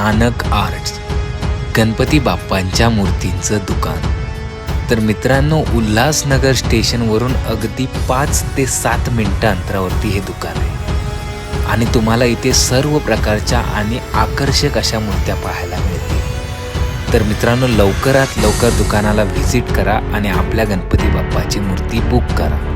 Nanak arts Ganpati बाप्पांच्या मूर्तींचं दुकान. तर मित्रांनो उल्हासनगर स्टेशनवरून अगदी पाच ते सात मिनटं अंतरावरती हे दुकान आहे. आणि तुम्हाला इथे सर्व प्रकारच्या आणि आकर्षक अशा मूर्त्या पाहायला मिळतील. तर मित्रांनो लवकरात लवकर दुकानाला व्हिजिट करा आणि आपल्या गणपती बाप्पाची मूर्ती बुक करा.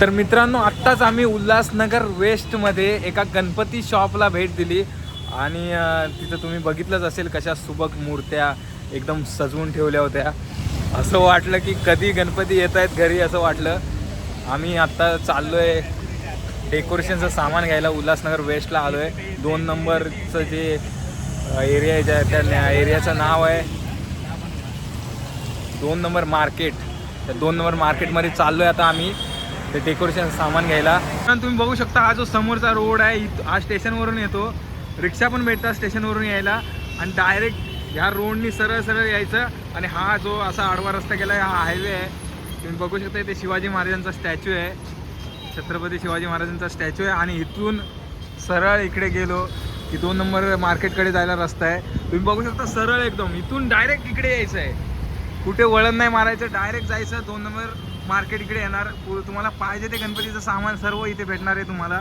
तर मित्रांनो आत्ताच आम्ही उल्हासनगर वेस्टमध्ये एका गणपती शॉपला भेट दिली. आणि तिथं तुम्ही बघितलंच असेल कशा सुबक मूर्त्या एकदम सजवून ठेवल्या होत्या. असं वाटलं की कधी गणपती येत आहेत घरी असं वाटलं. आम्ही आत्ता चाललो आहे डेकोरेशनचं सामान घ्यायला उल्हासनगर वेस्टला आलो आहे दोन नंबरचं जे एरिया आहे ज्या- त्या एरियाचं नाव आहे. दोन नंबर मार्केट. त्या दोन नंबर मार्केटमध्ये चाललो आहे आता आम्ही. ते डेकोरेशन सामान घ्यायला. तुम्ही बघू शकता हा जो समोरचा रोड आहे इथं- हा स्टेशनवरून येतो. रिक्षा पण भेटतात स्टेशनवरून यायला. आणि डायरेक्ट ह्या रोडनी सरळ सरळ यायचं. आणि हा जो असा आडवा रस्ता गेला आहे हा हायवे आहे. तुम्ही बघू शकता इथे शिवाजी महाराजांचा स्टॅच्यू आहे. छत्रपती शिवाजी महाराजांचा स्टॅच्यू आहे. आणि इथून सरळ इकडे गेलो की दोन नंबर मार्केटकडे जायला रस्ता आहे. तुम्ही बघू शकता सरळ एकदम. इथून डायरेक्ट इकडे यायचं आहे कुठे वळण नाही मारायचं डायरेक्ट जायचं. दोन नंबर मार्केट इकडे येणार. पु- तुम्हाला पाहिजे ते गणपतीचं सामान सर्व इथे भेटणार आहे तुम्हाला.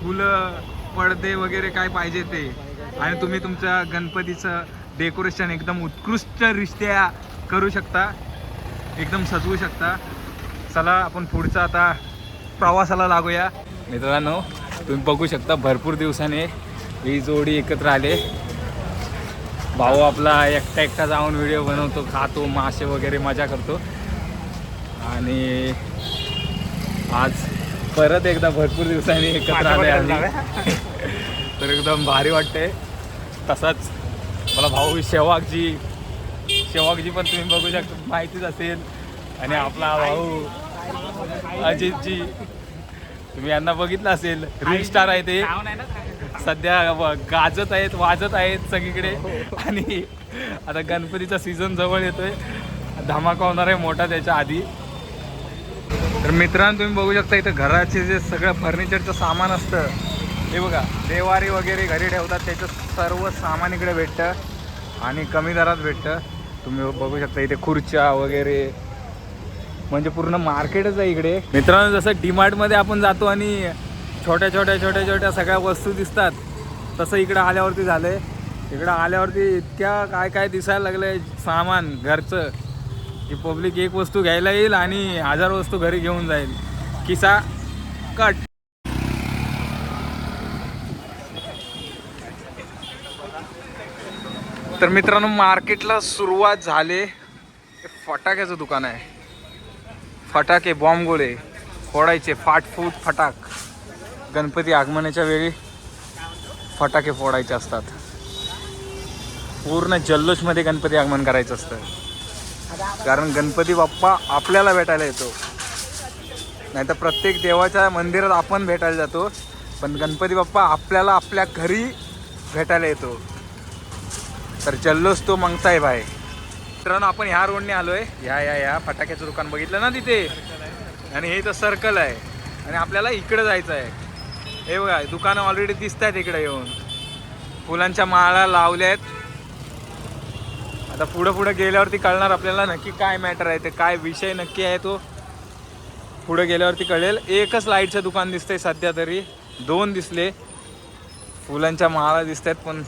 फुलं पडदे वगैरे काय पाहिजे ते. आणि तुम्ही तुमच्या गणपतीचं डेकोरेशन एकदम उत्कृष्टरित्या करू शकता. एकदम सजवू शकता. चला आपण पुढचा आता प्रवासाला लागूया. मित्रांनो तुम्ही बघू शकता भरपूर दिवसाने ही जोडी एकत्र आले. भाऊ आपला एकटा एकटा जाऊन व्हिडिओ बनवतो खातो मासे वगैरे मजा करतो. आणि आज परत एकदा भरपूर दिवसांनी एकत्र आले आम्ही. तर एकदम भारी वाटते तसाच मला भाऊ शेवागजी शेवागजी पण तुम्ही बघू शकता माहितीच असेल. आणि आपला भाऊ अजितजी. तुम्ही यांना बघितलं असेल. रील स्टार आहे ते. सध्या गाजत आहेत वाजत आहेत सगळीकडे. आणि आता गणपतीचा सीझन जवळ येतोय. धमाका होणार आहे मोठा त्याच्या आधी. तर मित्रांनो तुम्ही बघू शकता इथं घराचे जे सगळं फर्निचरचं सामान असतं हे बघा देवारी वगैरे घरी ठेवतात त्याचं सर्व सामान इकडे भेटतं आणि कमी दरात भेटतं. तुम्ही बघू शकता इथे खुर्च्या वगैरे म्हणजे पूर्ण मार्केटच आहे इकडे. मित्रांनो जसं डीमार्टमध्ये आपण जातो आणि छोट्या छोट्या छोट्या छोट्या सगळ्या वस्तू दिसतात तसं इकडं आल्यावरती झालंय. इकडं आल्यावरती इतक्या काय काय दिसायला लागलंय सामान घरचं. की पब्लिक एक वस्तू घ्यायला येईल आणि हजार वस्तू घरी घेऊन जाईल. किसा कट तर मित्रांनो मार्केटला सुरुवात झाले. फटाक्याचं दुकान आहे. फटाके बॉम्ब गोळे फोडायचे फाटफूट फटाक. गणपती आगमनाच्या वेळी फटाके फोडायचे असतात. पूर्ण जल्लोषमध्ये गणपती आगमन करायचं असतं. कारण गणपती बाप्पा आपल्याला भेटायला येतो. नाही तर प्रत्येक देवाच्या मंदिरात आपण भेटायला जातो पण गणपती बाप्पा आपल्याला आपल्या घरी भेटायला येतो. तर जल्लोष तो मंगताय भाई. मित्रांनो आपण ह्या रोडने आलोय. या या या. फटाक्याचं दुकान बघितलं ना तिथे? आणि हे तर सर्कल आहे. आणि आपल्याला इकडे जायचं आहे. हे बघा दुकानं ऑलरेडी दिसत आहेत इकडे येऊन. फुलांच्या माळा लावल्या आहेत आता पुढं पुढं गेल्यावरती कळणार आपल्याला नक्की काय मॅटर आहे ते काय विषय नक्की आहे तो. पुढे गेल्यावरती कळेल. एकच लाईटचं दुकान दिसतंय सध्या तरी. दोन दिसले. फुलांच्या माळा दिसत आहेत पण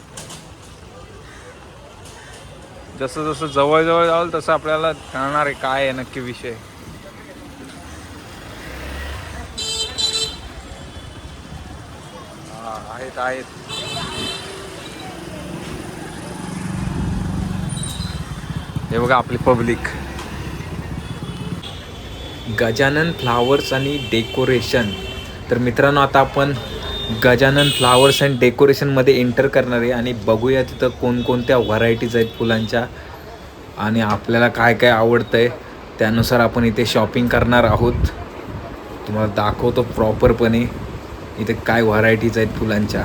जसं जसं जवळजवळ जावल तसं आपल्याला कळणार आहे काय आहे नक्की विषय. आहेत आहेत. हे बघा आपली पब्लिक. गजानन फ्लावर्स आणि डेकोरेशन. तर मित्रांनो आता आपण गजानन फ्लावर्स अँड डेकोरेशनमध्ये एंटर करणार आहे आणि बघूया तिथं कोणकोणत्या व्हरायटीज आहेत फुलांच्या आणि आपल्याला काय काय आवडतं आहे त्यानुसार आपण इथे शॉपिंग करणार आहोत. तुम्हाला दाखवतो प्रॉपरपणे इथे काय व्हरायटीज आहेत फुलांच्या.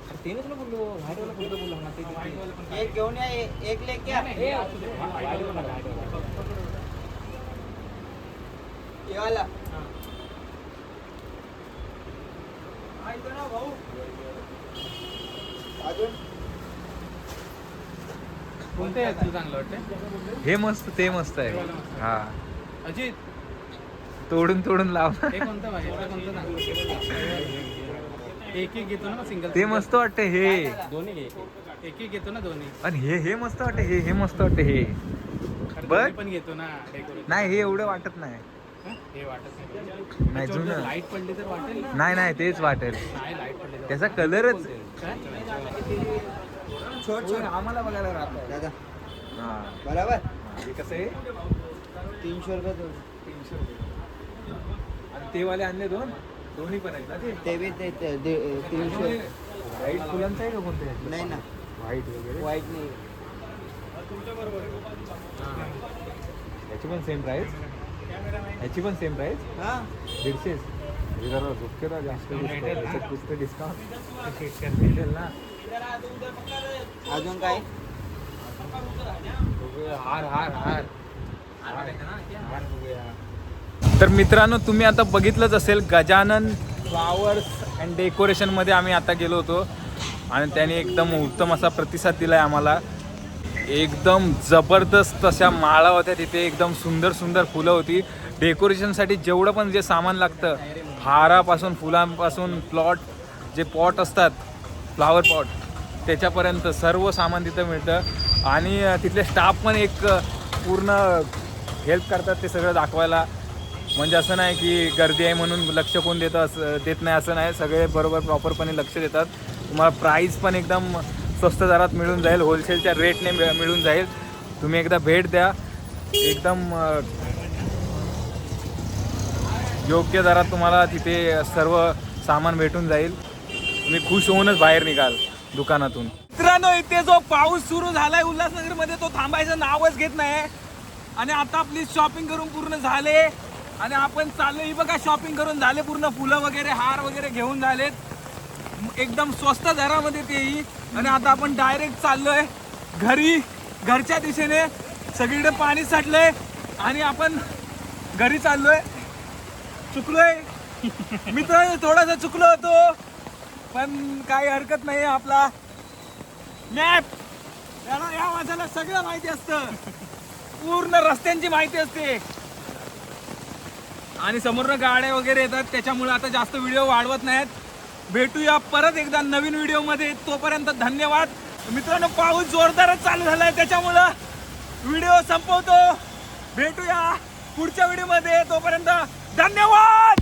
एक घेऊन या ए- एक लेके या. हे वाला. हा, इथं ना भाऊ. अजून कोणते आहे तुला चांगलं वाटतं हे मस्त ते मस्त आहे. हा. अजित. तोडून तोडून लाव. हे कोणतं कोणतं चांगलं? एक एक घेतो ना सिंगल ते मस्त वाटतं हे. दोन्ही घे एक. एक. घेतो ना दोन्ही. आणि हे हे मस्त वाटतं हे हे मस्त वाटतं हे. दोन्ही पण घेतो ना नाही हे एवढं वाटत नाही. हे? वाटत नाही. नाही जुनं. लाइट पडली तर वाटेल ना. नाही नाही तेच वाटेल. त्याचा कलरच काय? छोट छोट. आम्हाला बघायला राहत. दादा. हा. बरोबर. हे. कसं आहे? तीनशे रुपये दोन. तीनशे रुपये. आणि ते वाले आणले दोन? दोन्ही पण आहेत ना ते? बी ते ते- दे- तीनशे. व्हाईट फुलांचं आहे का कोणते? नाही ना. व्हाईट वगैरे? वाईट नाही. याची पण सेम प्राइस याची पण सेम प्राइस हा. दीडशेच. हे जरा झोपकेला जास्त दिसतंय. याच्यात पुस्तक डिस्काउंट भेटेल ना. अजून काय? हार हार. हार. हार बघूया. तर मित्रांनो तुम्ही आता बघितलंच असेल गजानन फ्लावर्स अँड डेकोरेशनमध्ये आम्ही आता गेलो होतो. आणि त्याने एकदम उत्तम असा प्रतिसाद दिला आहे आम्हाला. एकदम जबरदस्त अशा माळा होत्या तिथे एकदम सुंदर सुंदर फुलं होती. डेकोरेशनसाठी जेवढं पण जे सामान लागतं हारापासून फुलांपासून प्लॉट जे पॉट असतात फ्लावर पॉट त्याच्यापर्यंत सर्व सामान तिथं मिळतं. आणि तिथले स्टाफ पण एक पूर्ण हेल्प करतात ते सगळं दाखवायला. म्हणजे असं नाही की गर्दी आहे म्हणून लक्ष कोण देतं असं देत नाही असं नाही. सगळे बरोबर प्रॉपरपणे लक्ष देतात. तुम्हाला प्राईस पण एकदम स्वस्त दरात मिळून जाईल. होलसेलच्या रेटने मिळून जाईल. तुम्ही एकदा भेट द्या. एकदम योग्य दरात तुम्हाला तिथे सर्व सामान भेटून जाईल. तुम्ही खुश होऊनच बाहेर निघाल दुकानातून. मित्रांनो इथे जो पाऊस सुरू झालाय उल्हासनगरमध्ये तो थांबायचं नावच घेत नाही. आणि आता आपली शॉपिंग करून पूर्ण झाले. आणि आपण चाललो ही बघा शॉपिंग करून झाले पूर्ण फुलं वगैरे हार वगैरे घेऊन झालेत. एकदम स्वस्त दरामध्ये तेही आणि आता आपण डायरेक्ट चाललोय घरी घरच्या दिशेने. सगळीकडे पाणी साठलंय. आणि आपण घरी चाललोय. चुकलोय. मित्र थोडासा चुकलो होतो. पण काही हरकत नाही आपला. मॅप त्याला या माणसाला सगळं माहिती असतं. पूर्ण रस्त्यांची माहिती असते. आणि समोरनं गाड्या वगैरे येतात त्याच्यामुळे आता जास्त व्हिडिओ वाढवत नाहीत. भेटूया परत एकदा नवीन व्हिडिओमध्ये. तोपर्यंत धन्यवाद. मित्रांनो पाऊस जोरदारच चालू झालाय त्याच्यामुळं व्हिडिओ संपवतो. भेटूया पुढच्या व्हिडिओमध्ये. तोपर्यंत धन्यवाद!